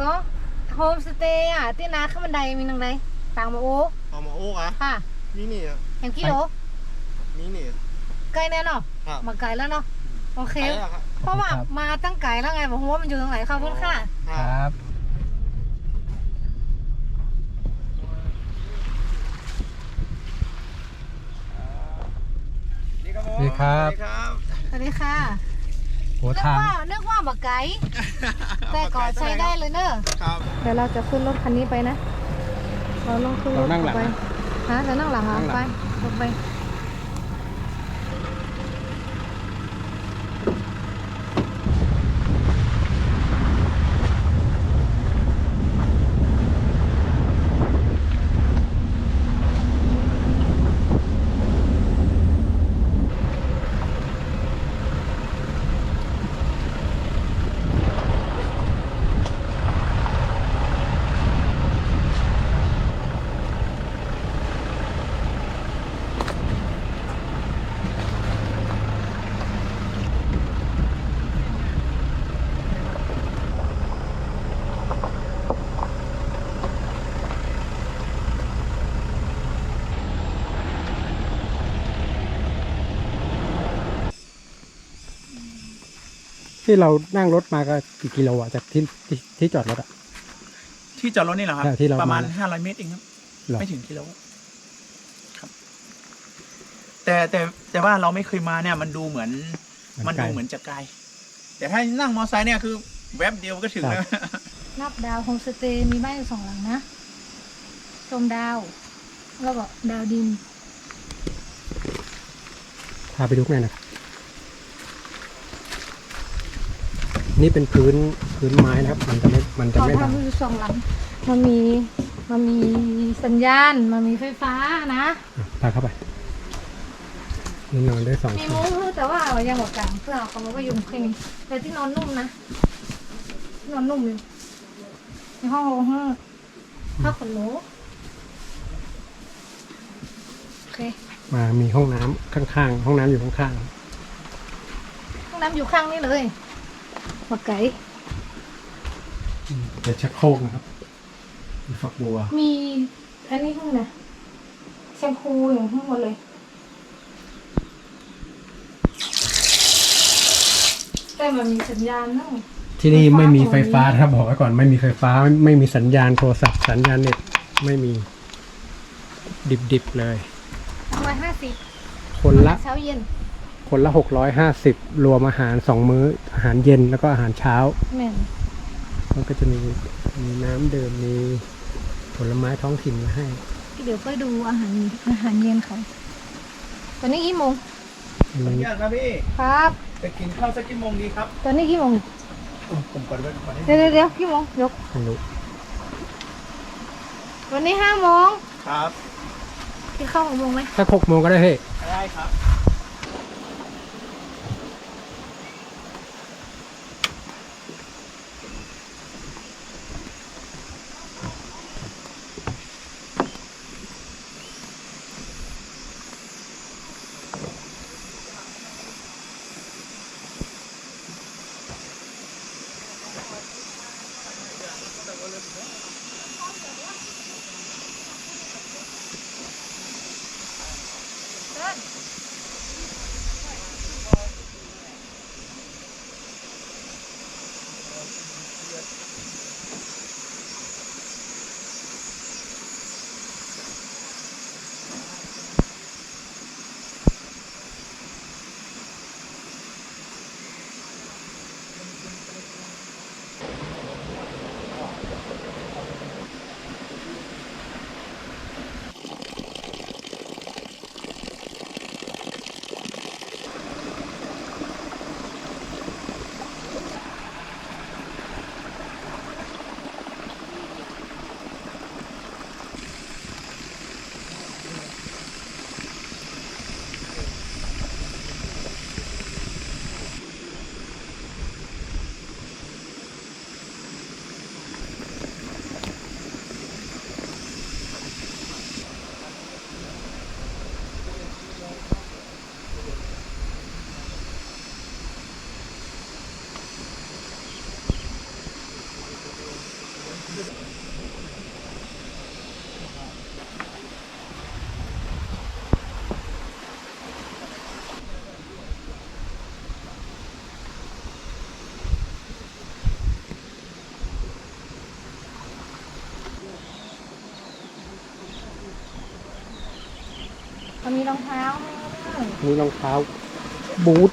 ไปยังก็โฮมสเตย์อะที่นาขึ้นบันไดมีนังไดปางมาโอ้เอามาโอ้อะค่ะนี่นี่อะเห็นกิโลนี่นี่ ไกลแน่เนาะครับ มาไกลแล้วเนาะโอเค ไปแล้วครับเพราะว่ามาตั้งไกลแล้วไงบอกว่ามันอยู่ตรงไหนขอบคุณค่ะ คครับรับนี่ครับผมนี่ครับสวัสดีครับ สวัสดีค่ะ โหนึกทาง ว่านึกว่ามาไกลแต่ก่อนใช้ได้เลยเนอะครับ เดี๋ยวเราจะขึ้นรถคันนี้ไปนะ เราลงขึ้นรเราถนั่งหลังไปนะฮะเรานั่งหลังเหรอนั่งหลัง ไปลงไป ที่เรานั่งรถมาก็กี่กิโลอะจากที่ที่ที่จอดรถอะ ที่จอดรถนี่เหรอครับ ใช่ที่เราประมาณมาห้าร้อยเมตรเองครับเหรอ ไม่ถึงกิโลครับ แต่แต่แต่ว่าเราไม่เคยมาเนี่ย มันดูเหมือน มันไกลดูเหมือนจะไกล แต่ถ้านั่งมอเตอร์ไซค์เนี่ยคือ แวบเดียวก็ถึงครับแล้ว นับดาวโฮมสเตย์มีบ้านอยู่สองหลังนะชมดาว แล้วก็ดาวดิน พาไปดูข้างในหนะครับ นี่เป็นพื้นพื้นไม้นะครับ มันจะไม่มันจะเขาไม่ดังทำอยู่สองหลัง มันมี มันมีสัญญาณ มันมีไฟฟ้านะ อะพาเข้าไปนี่นอนได้สองมีคนมุ้งคือแต่ว่าเรายังหมดกลางเพื่อเอาเขามาก็ยุงแค่นี้แต่ที่นอนนุ่มนะที่นอนนุ่มเลยในห้องห้องผ้าขนหนูโอเคมามีห้องน้ำข้างๆ ห้องน้ำอยู่ข้างห้องน้ำอยู่ข้างนี่เลย หมดไก่ๆเป็นชักโครกนะครับมีฝักบัว มี อันนี้ข้างไหนแชมพูอย่างทั้งหมดเลยแต่มันมีสัญญาณนะที่นี่ไม่มีไฟฟ้าไฟฟ้านะครับบอกไว้ก่อนไม่มีไฟฟ้าไม่ไม่มีสัญญาณโทรศัพท์สัญญาณเน็ตไม่มีดิบๆเลยร้อยห้าสิบคนละ เช้าเย็น คนละหกร้อยห้าสิบรวมอาหารสองมื้อ อาหารเย็นแล้วก็อาหารเช้า แม่นมันก็จะมีมีน้ำดื่มมีผลไม้ท้องถิ่นมาให้ เดี๋ยวไปดูอาหารอาหารเย็นเขาตอนนี้กี่โมงอันขออนุนี้ญาตครับพี่ครับไปกินข้าวสักกี่โมงดีครับตอนนี้กี่โมงผมกดไว้ก่อนเดี๋ยวเดี๋ยวเดี๋ยวกี่โมงยกไม่รู้วันนี้ห้าโมงครับกินข้าวหกโมงไหมถ้าหกโมงก็ได้เฮ้ย ได้ครับ มันมีรองเท้าให้นี่รองเท้า บูท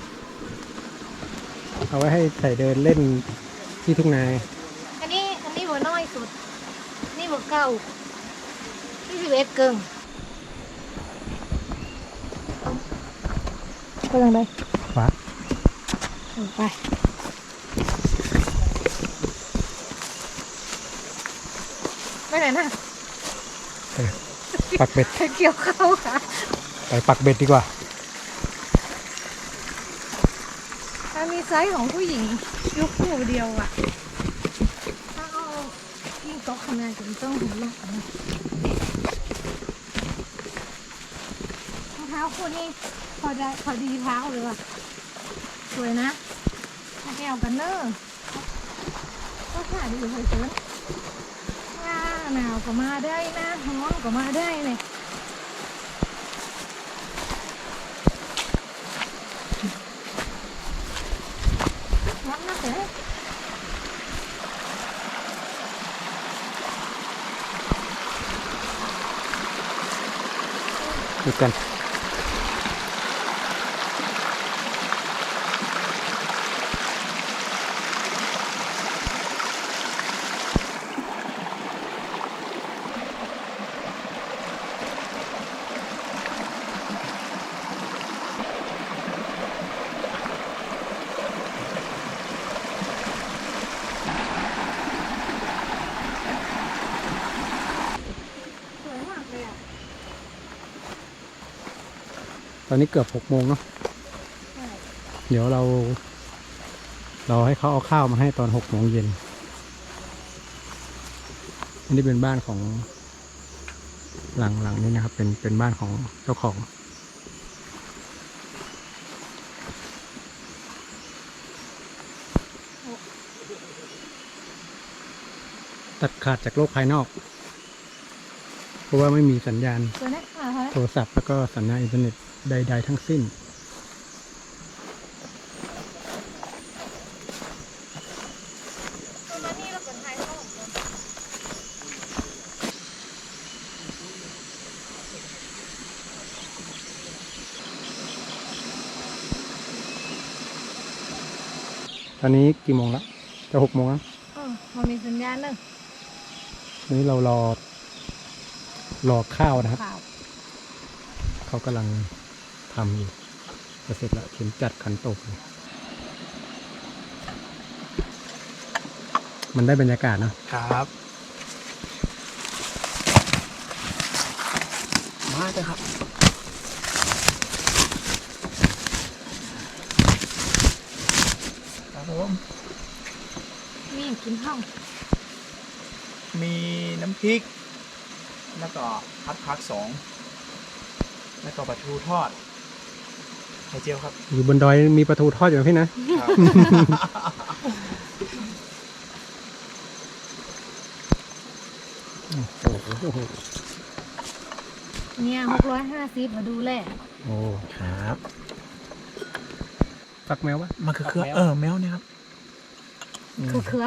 เอาไว้ให้ใส่เดินเล่นที่ทุ่งนาอันนี้อันนี้หัวน้อยสุด นี่หัวเก่านี่สิบเอ็ดเกิงไปทางใดขวาเออไปไปไหนน่ะปักเบ็ดไปเกี่ยวข้าวค่ะ ไปปักเบ็ดดีกว่า ถ้ามีไซส์ของผู้หญิงยกคู่เดียวอะถ้าเอายิ่งต๊ะขนาดจะต้องหัวลงกันนะรองเท้าคู่นี้พอได้พอดีเท้าเลยว่ะ สวยนะถ้าแอวกันเนอร์ก็ขายดีอยู่เลยเกินหน้าหนาวก็มาได้หน้าร้อนก็มาได้เนี่ยร้อนมากเลย ดู กัน สวยมากเลยอะ ตอนนี้เกือบหกโมงเนาะใช่เดี๋ยวเรา เราให้เขาเอาข้าวมาให้ตอนหกโมงเย็นอันนี้เป็นบ้านของหลังหลังนี้นะครับ เป็นเป็นบ้านของเจ้าของ ตัดขาดจากโลกภายนอก เพราะว่าไม่มีสัญญาณสวยนะอ่าฮะโทรศัพท์แล้วก็สัญญาณอินเทอร์เน็ต ใด ๆ ทั้งสิ้นเอามานี่เราเปิดท้ายห้องก่อนตอนนี้กี่โมงละจะหกโมงแล้วเออมันมีสัญญาณเนอะนี่เรารอรอข้าวนะครับข่าว เขากำลัง ทำอยู่จะเสร็จแล้วเข็มจัดขันโตกเลยมันได้บรรยากาศเนอะครับ มาเลยครับ ครับผมมีกินห้อง มีน้ำพริก แล้วก็พัดพักสอง แล้วก็ปลาทูทอด ไข่เจียวครับ อยู่บนดอยมีปลาทูทอดอยู่นะพี่นะโอ้โหเนี่ยหกร้อยห้าสิบมาดูแลโอ้ครับฟักแมววะมันคือเครือเออแมวเนี่ยครับ คือเครือ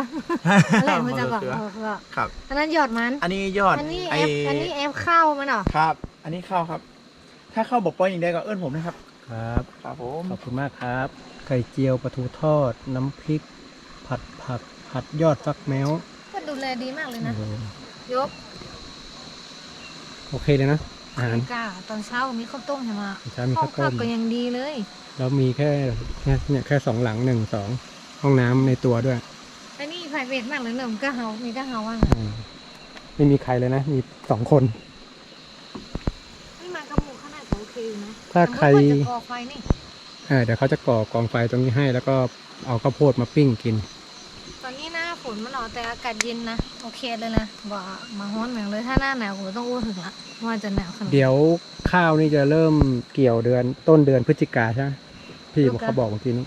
อะไรมันจะบอกเครือเออเครือครับ อันนั้นหยอดมัน อันนี้ยอด อันนี้ไอแอปอันนี้แอปเข้ามันเหรอครับ อันนี้ข้าวครับ ถ้าข้าวบอกป้อยอย่างใดก็เอิ้นผมนะครับ ครับ ครับผมขอบคุณมากครับไข่เจียวปลาทูทอด น้ำพริก ผัดผัก ผัดยอดฟักแมวก็ดูแลดีมากเลยนะโอ้โหยก โอเคเลยนะอาหารกล้าตอนเช้ามีข้าวต้มใช่ไหมเช้ามีห้อข้างวต้พักมก็ยังดีเลย แล้วมีแค่แค่เนี่ยแค่สองหลังหนึ่งสองห้องน้ำในตัวด้วยอันนี้ไพรเวทมากเลยเนอะมันก็เฮามีก็เฮาว่างอืมไม่มีใครเลยนะ มีสองคนนี่มากระหมูขนาดโอเคอยู่นะ ถ้าใครแต่ว่าจะก่อไฟนี่เออเดี๋ยวเขาจะก่อกองไฟตรงนี้ให้ แล้วก็เอาข้าวโพดมาปิ้งกิน ตอนนี้หน้าฝนมันหรอแต่อากาศเย็นนะโอเคเลยนะว่ามาฮ้อนเหมือนเลยถ้าหน้าหนาวผมต้องอู้ถึงละว่าจะหนาวขนาดไหนเดี๋ยวข้าวนี่จะเริ่มเกี่ยวเดือนต้นเดือนพฤศจิกาใช่ไหมพี่บอกเขาบอกเมื่อกี้นี้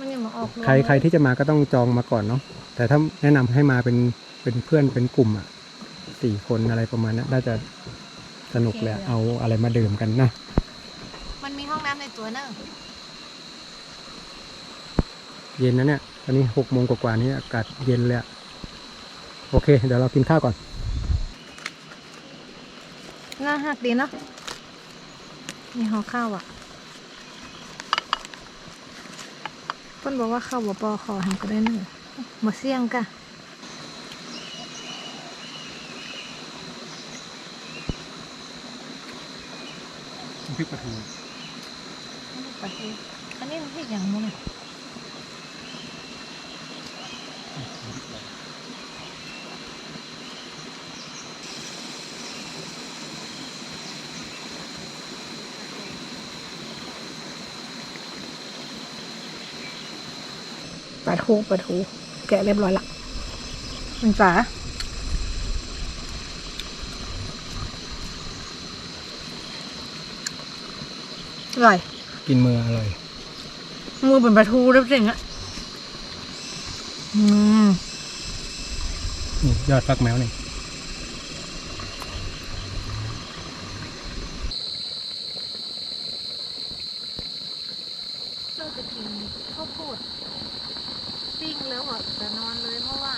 มันยังมาออกรวงใครใครที่จะมาก็ต้องจองมาก่อนเนาะแต่ถ้าแนะนำให้มาเป็นเป็นเพื่อนเป็นกลุ่มอะสี่คนอะไรประมาณนั้นน่าจะสนุกเลยอะเอาอะไรมาดื่มกันนะ มันมีห้องน้ำใน ตัวเนอะเย็นนะเนี่ย ตอนนี้หกโมงกว่าๆนี้อากาศเย็นเลยอะโอเค เดี๋ยวเรากินข้าวก่อน น่าหักดีเนาะ มีห่อข้าวอะเพิ่นบอกว่าข้าวบ่ปอขอหันก็ได้เนอะมาเสี่ยงกะพริกปลาทูปลาทู อันนี้มันพริกอย่างมั้งเนี่ยปลาทูปลาทูแกะเรียบร้อยละมันจ๋าอร่อย กินมืออร่อยมือเป็นปลาทูแล้วเจ๋งอะอืมนี่ยอดฟักแมวนี่เราจะกินข้าวโพดปิ้งแล้วอะจะนอนเลยเพราะว่า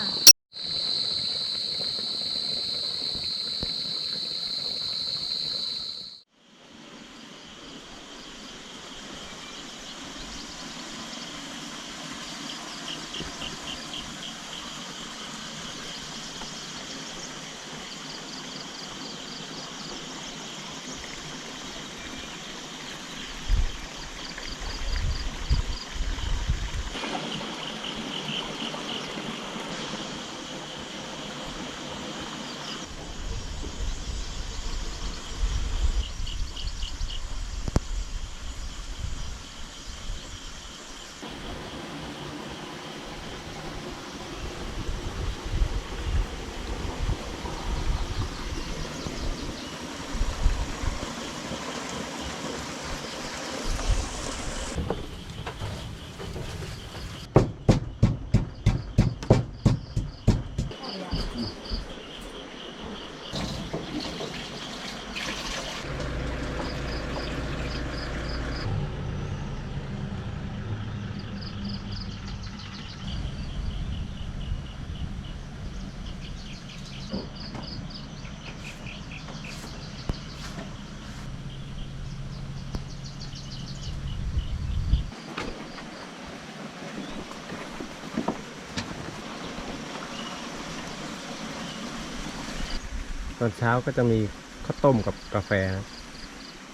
ตอนเช้าก็จะมีข้าวต้มกับกาแฟนะ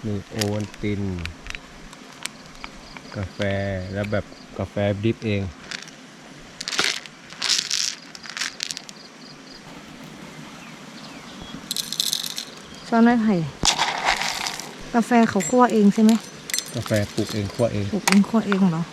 มีโอวัลติน กาแฟแล้วแบบกาแฟดริปเองซ้อนไม้ไผ่กาแฟเขาคั่วเองใช่ไหม กาแฟปลูกเองคั่วเอง ปลูกเองคั่วเองเหรอ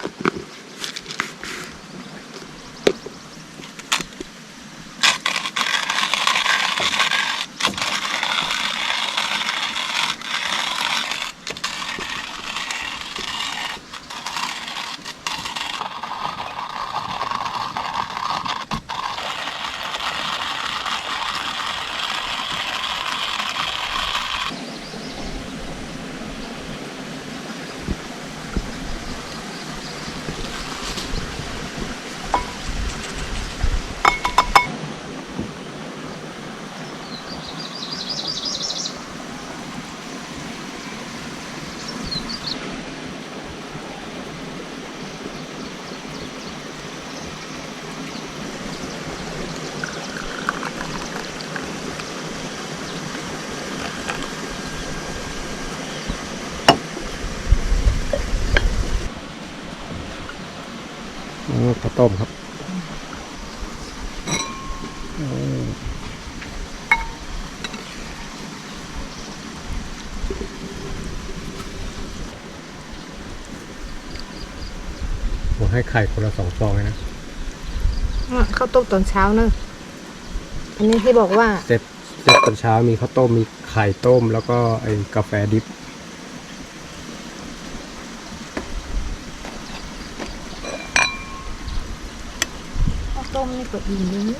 ต้มครับโอ้ผมให้ไข่คนละสองฟองเลยนะอะข้าวต้มตอนเช้าเนอะอันนี้ที่บอกว่าเซตเซตตอนเช้ามีข้าวต้มมีไข่ต้มแล้วก็ไอ้กาแฟดิบ vậy nữa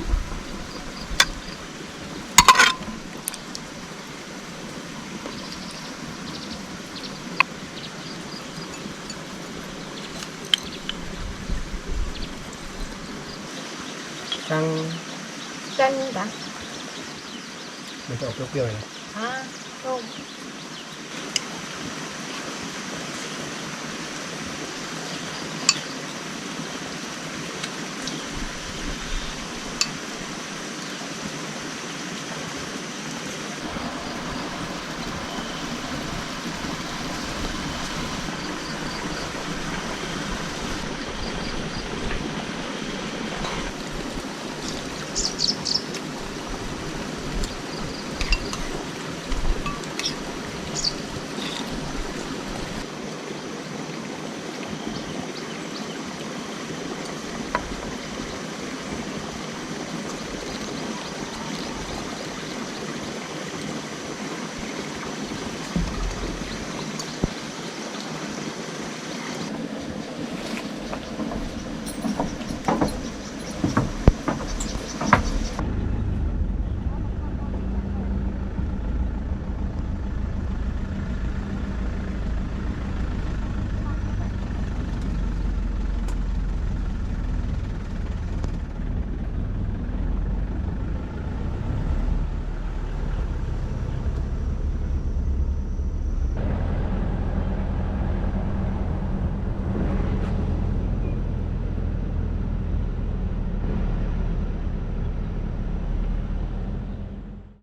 căng căng đã. Mình cho kêu kêu này. À không.